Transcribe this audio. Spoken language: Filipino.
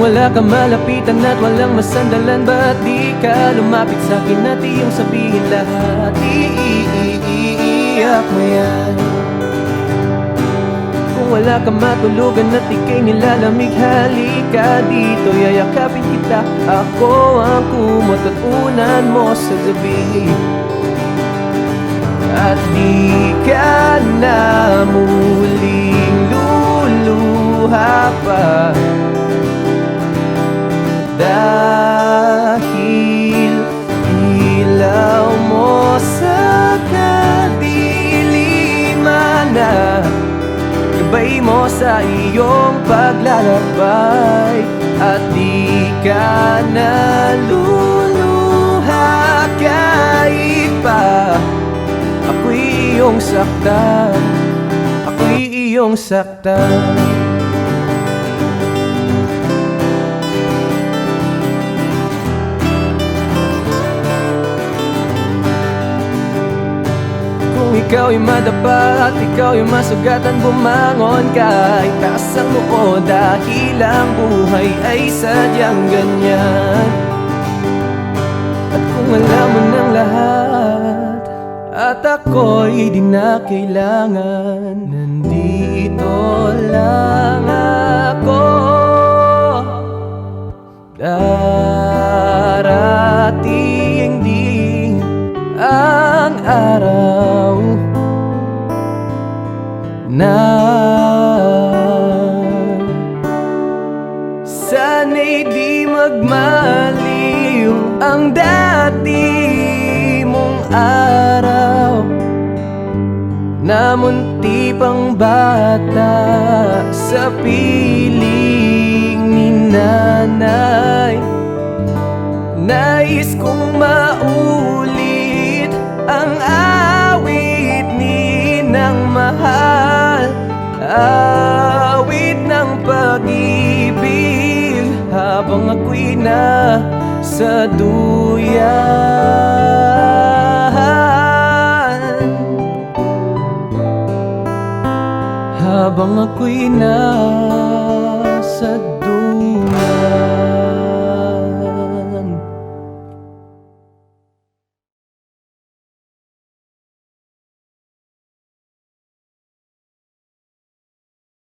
Wala ka malapitan at walang masandalan. Ba't di ka lumapit sa akin at iyong sabihin lahat? Iiiiyak mo yan Kung wala ka matulugan at ikay nilalamig Halika dito, yayakapin kita Ako ang kumot at unan mo sa gabi At di ka na Gabay mo sa iyong paglalakbay At di ka na luluha kahit pa Ako'y iyong saktan Ako'y iyong saktan ikaw ay madapa at ikaw ay masugatan Bumangon ka, itaas ang noo Dahil ang buhay ay sadyang ganyan. At kung alam mo ng lahat At ako'y di na kailangan Nandito lang ako. Darating na. Sana'y di magmaliw ang dati mong araw. Na munti pang bata sa piling Awit ng pag-ibig habang ako'y na sa duyan Habang ako'y na